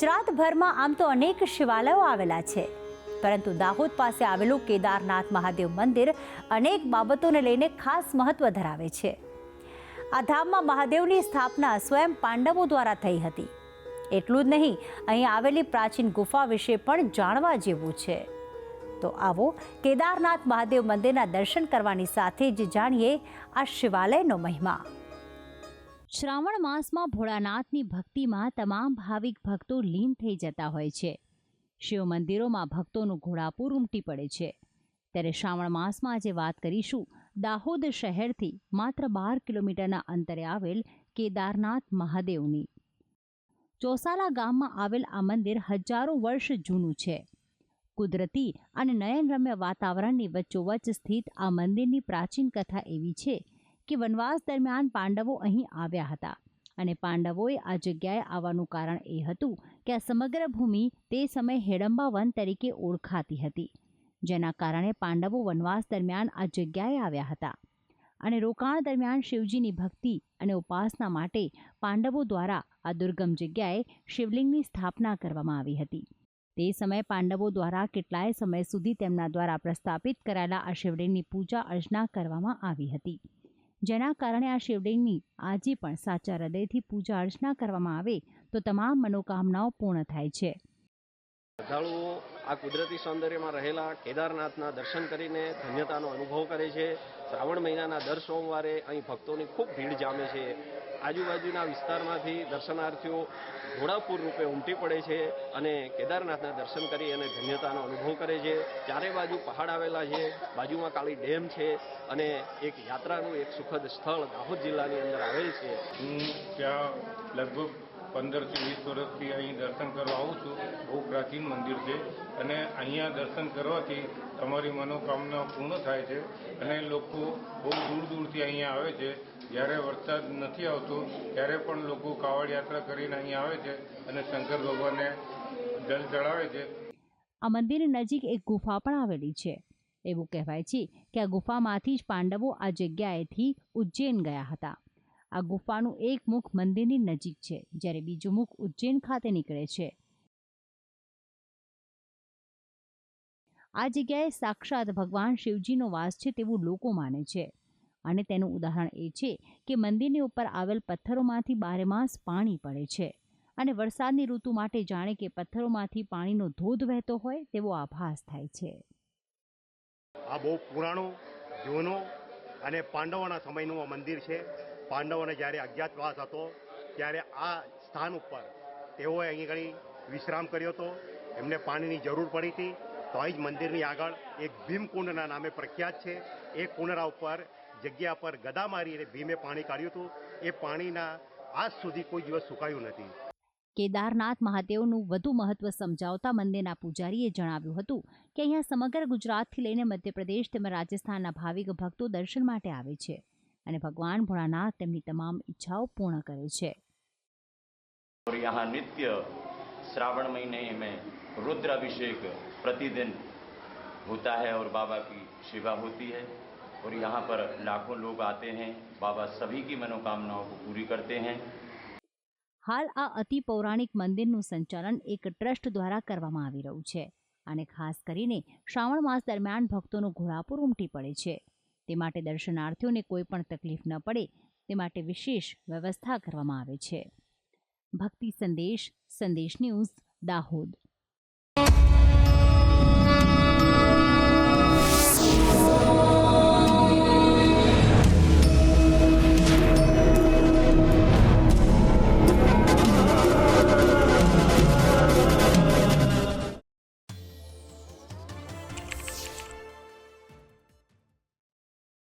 ગુજરાતભરમાં આમ તો અનેક શિવાલયો આવેલા છે. પરંતુ દાહોદ પાસે આવેલું કેદારનાથ મહાદેવ મંદિર અનેક બાબતોને લઈને ખાસ મહત્વ ધરાવે છે. આ ધામમાં મહાદેવની સ્થાપના સ્વયં પાંડવો દ્વારા થઈ હતી. એટલું જ નહીં, અહીં આવેલી પ્રાચીન ગુફા વિશે પણ જાણવા જેવું છે. તો આવો કેદારનાથ મહાદેવ મંદિરના દર્શન કરવાની સાથે જ જાણીએ આ શિવાલયનો મહિમા. શ્રાવણ માસમાં ભોળાનાથની ભક્તિમાં તમામ ભાવિક ભક્તો લીન થઈ જતા હોય છે. શિવ મંદિરોમાં ભક્તોનું ઘોડાપુર ઉમટી પડે છે. ત્યારે શ્રાવણ માસમાં આજે વાત કરીશું દાહોદ શહેરથી માત્ર બાર કિલોમીટરના અંતરે આવેલ કેદારનાથ મહાદેવની. ચોસાલા ગામમાં આવેલ આ મંદિર હજારો વર્ષ જૂનું છે. કુદરતી અને નયનરમ્ય વાતાવરણની વચ્ચોવચ્ચ સ્થિત આ મંદિરની પ્રાચીન કથા એવી છે કે વનવાસ દરમિયાન પાંડવો અહીં આવ્યા હતા. અને પાંડવોએ આ જગ્યાએ આવવાનું કારણ એ હતું કે આ સમગ્ર ભૂમિ તે સમયે હેડંબા વન તરીકે ઓળખાતી હતી, જેના કારણે પાંડવો વનવાસ દરમિયાન આ જગ્યાએ આવ્યા હતા. અને રોકાણ દરમિયાન શિવજીની ભક્તિ અને ઉપાસના માટે પાંડવો દ્વારા આ દુર્ગમ જગ્યાએ શિવલિંગની સ્થાપના કરવામાં આવી હતી. તે સમયે પાંડવો દ્વારા કેટલાય સમય સુધી તેમના દ્વારા પ્રસ્થાપિત કરાયેલા આ શિવલિંગની પૂજા અર્ચના કરવામાં આવી હતી. જેના કારણે આ શિવલિંગની આજે પણ સાચા હૃદયથી પૂજા અર્ચના કરવામાં આવે તો તમામ મનોકામનાઓ પૂર્ણ થાય છે. શ્રદ્ધાળુઓ આ કુદરતી સૌંદર્યમાં રહેલા કેદારનાથના દર્શન કરીને ધન્યતાનો અનુભવ કરે છે. શ્રાવણ મહિનાના દર સોમવારે અહીં ભક્તોની ખૂબ ભીડ જામે છે. આજુબાજુના વિસ્તારમાંથી દર્શનાર્થીઓ ઘોડાપુર રૂપે ઉમટી પડે છે અને કેદારનાથના દર્શન કરી અને ધન્યતાનો અનુભવ કરે છે. ચારે બાજુ પહાડ આવેલા છે, બાજુમાં કાળી ડેમ છે અને એક યાત્રાનું એક સુખદ સ્થળ દાહોદ જિલ્લાની અંદર આવેલ છે. ત્યાં લગભગ પંદરથી વીસ વર્ષથી અહીં દર્શન કરવા આવું છું. બહુ પ્રાચીન મંદિર છે. અને અહીંયા દર્શન કરવાથી તમારી મનોકામના પૂર્ણ થાય છે અને લોકો બહુ દૂર દૂરથી અહીંયા આવે છે. જ્યારે વરસાદ નથી આવતો, ત્યારે પણ લોકો કાવડ યાત્રા કરીને અહીંયા આવે છે અને શંકર ભગવાનને જલ ચડાવે છે. આ મંદિરની નજીક એક ગુફા પણ આવેલી છે. એવું કહેવાય છે કે આ ગુફામાંથી જ પાંડવો આ જગ્યાએથી ઉજ્જૈન ગયા હતા. આ ગુફાનું એક મુખ મંદિરની નજીક છે, જ્યારે બીજું મુખ ઉજ્જૈન ખાતે નીકળે છે. આ જગ્યાએ સાક્ષાત ભગવાન શિવજીનો વાસ છે તેવું લોકો માને છે. અને તેનું ઉદાહરણ એ છે કે મંદિરની ઉપર આવેલ પથ્થરોમાંથી બારેમાસ પાણી પડે છે. અને વરસાદની ઋતુ માટે જાણે કે પથ્થરોમાંથી પાણીનો ધોધ વહેતો હોય તેવો આભાસ થાય છે. આ બહુ પુરાણો, જૂનો અને પાંડવોના સમયનું આ મંદિર છે. પાંડવોને જ્યારે અજ્ઞાતવાસ હતો, ત્યારે આ સ્થાન ઉપર તેઓએ અહીં ઘણી વિશ્રામ કર્યો હતો. એમને પાણીની જરૂર પડી હતી. તો અહીં જ મંદિરની આગળ એક ભીમકુંડના નામે પ્રખ્યાત છે. એ કુંડરા ઉપર જગ્યા પર ગદા મારી અને ભીમે પાણી કાઢ્યું હતું. એ પાણીના આજ સુધી કોઈ દિવસ સુકાયું નથી. કેદારનાથ મહાદેવનું વધુ મહત્વ સમજાવતા મંદિરના પૂજારીએ જણાવ્યું હતું કે અહીંયા સમગ્ર ગુજરાતથી લઈને મધ્યપ્રદેશ તેમજ રાજસ્થાનના ભાવિક ભક્તો દર્શન માટે આવે છે. અને ભગવાન ભોળાનાથ તેમની તમામ ઈચ્છાઓ પૂર્ણ કરે છે और यहाँ नित्य श्रावण महीने में रुद्र अभिषेक प्रतिदिन होता है और बाबा की सेवा होती है और यहाँ पर लाखों लोग आते हैं बाबा सभी की मनोकामनाओं को पूरी करते हैं હાલ આ અતિ પૌરાણિક મંદિરનું સંચાલન એક ટ્રસ્ટ દ્વારા કરવામાં આવી રહ્યું છે અને ખાસ કરીને શ્રાવણ માસ દરમિયાન ભક્તોનું ઘોડાપુર ઉમટી પડે છે તે માટે દર્શનાર્થીઓને કોઈ પણ તકલીફ ન પડે, તે માટે વિશેષ વ્યવસ્થા કરવામાં આવે છે. ભક્તિ સંદેશ સંદેશ ન્યૂઝ, દાહોદ.